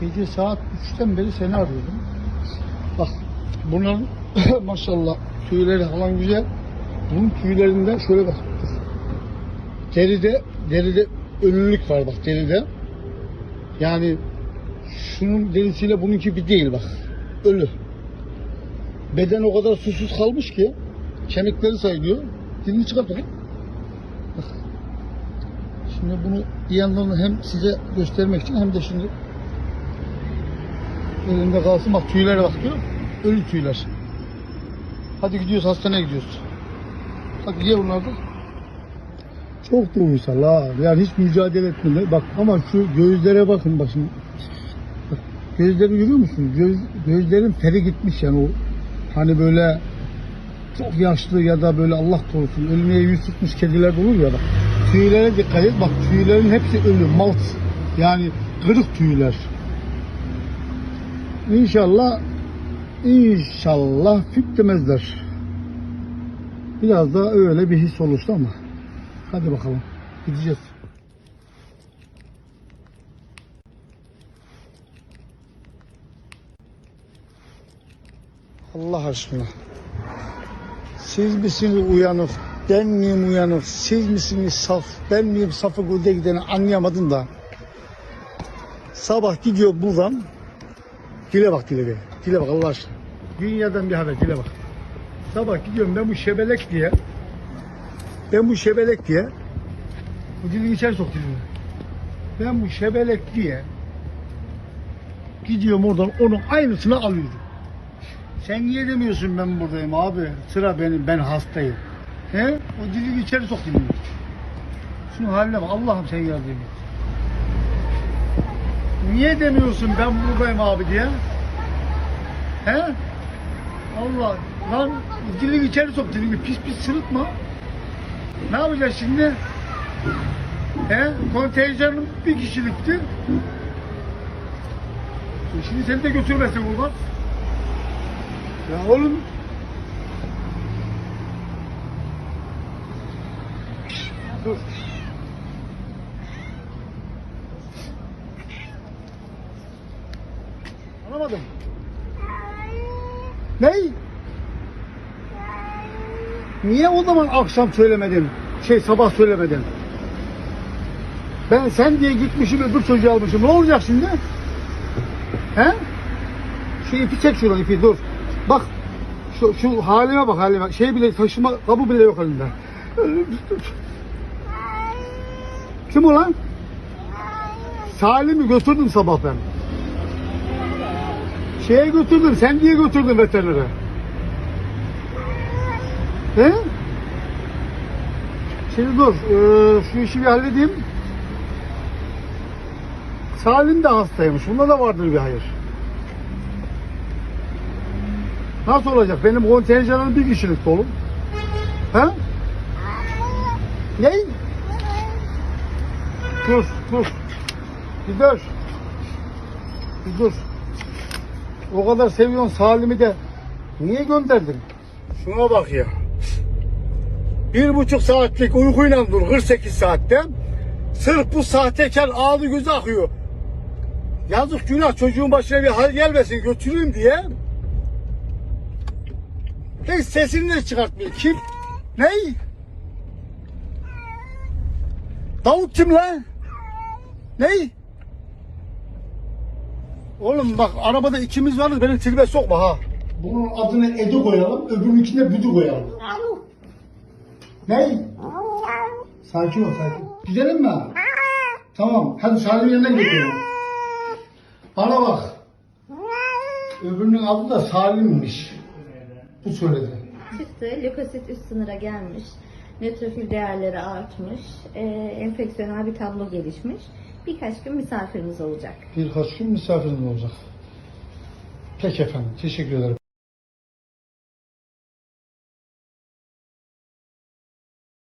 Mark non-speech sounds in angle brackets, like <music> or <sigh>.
Gece saat 3'ten beri seni arıyordum. Bak bunların <coughs> maşallah tüyleri falan güzel. Bunun tüylerinden şöyle bak. Deride, deride ölülük var bak deride. Yani şunun derisiyle bununki bir değil bak. Ölü. Beden o kadar susuz kalmış ki kemikleri sayılıyor. Dilini çıkart bakayım. Bak. Şimdi bunu yandan hem size göstermek için hem de şimdi elimde kalsın bak tüylere bak diyor. Ölü tüyler. Hadi gidiyoruz hastaneye gidiyoruz. Hadi ye bunları. Çok duygusal ha. Yani hiç mücadele etmedi. Bak ama şu gözlere bakın bak şimdi. Bak, gözleri görüyor musun? Göz, gözlerin feri gitmiş yani o hani böyle çok yaşlı ya da böyle Allah korusun ölmeye yüz tutmuş kediler de olur ya bak. Tüylere dikkat et. Bak tüylerin hepsi ölü. Malt. Yani kırık tüyler. İnşallah inşallah fit demezler. Biraz da öyle bir his oluştu ama. Hadi bakalım. Gideceğiz. Allah aşkına. Siz misiniz uyanık? Ben miyim uyanık? Siz misiniz saf? Ben miyim safı gülde gideni anlayamadım da. Sabah gidiyor buradan. Dile bak dile be. Dile bak Allah aşkına. Dünyadan bir haber dile bak. Sabah gidiyorum ben bu şebelek diye. Ben bu şebelek diye. Bu dilini içeri sok dilini. Ben bu şebelek diye. Gidiyorum oradan onun aynısını alıyorum. Sen niye demiyorsun ben buradayım abi? Sıra benim, ben hastayım. He? O dilini içeri sok dilini. Şunun haline bak. Allah'ım sen yardım et. Niye demiyorsun ben buradayım abi diye? He? Allah lan dilini içeri sok dilini pis pis sırıtma. Ne yapacağız şimdi? He? Kontenjanım bir kişilikti. Şimdi seni de götürmesin buradan. Ya oğlum. Dur. Anlamadım. Ney? Niye o zaman akşam söylemedin? Şey sabah söylemedin? Ben sen diye gitmişim öbür çocuğu almışım. Ne olacak şimdi? He? Şu ipi çek şuradan ipi dur. Bak şu, şu halime bak halime. Şey bile taşıma kabı bile yok elinde. Kim o lan? Salim'i götürdüm sabah ben. Şeye götürdüm. Sen diye götürdün veterinere. He? Şimdi dur. eee, şu işi bir halledeyim. Salim de hastaymış. Bunda da vardır bir hayır. Nasıl olacak? Benim kontenjanım bir kişilik dolu. He? Ne? Dur, dur. Bir dur. Bir dur. O kadar seviyorsun Salim'i de niye gönderdin? Şuna bak ya. Bir buçuk saatlik uykuyla dur 48 saatte. Sırf bu sahtekar ağlı gözü akıyor. Yazık günah çocuğun başına bir hal gelmesin götüreyim diye. Hiç sesini de çıkartmıyor. Kim? Ney? Davut kim lan? Ney? Oğlum bak arabada ikimiz varız beni tribe sokma ha. Bunun adını Edo koyalım, öbürününkine Büdü koyalım. Ney? Sakin ol sakin. Gidelim mi? Tamam. Hadi Salim'in yanına gidelim. Bana bak. Öbürünün adı da Salim'miş. Bu söyledi. Çıktı. Lökosit üst sınıra gelmiş. Nötrofil değerleri artmış. E, enfeksiyonel bir tablo gelişmiş. Birkaç gün misafirimiz olacak. Birkaç gün misafirimiz olacak. Peki efendim. Teşekkür ederim.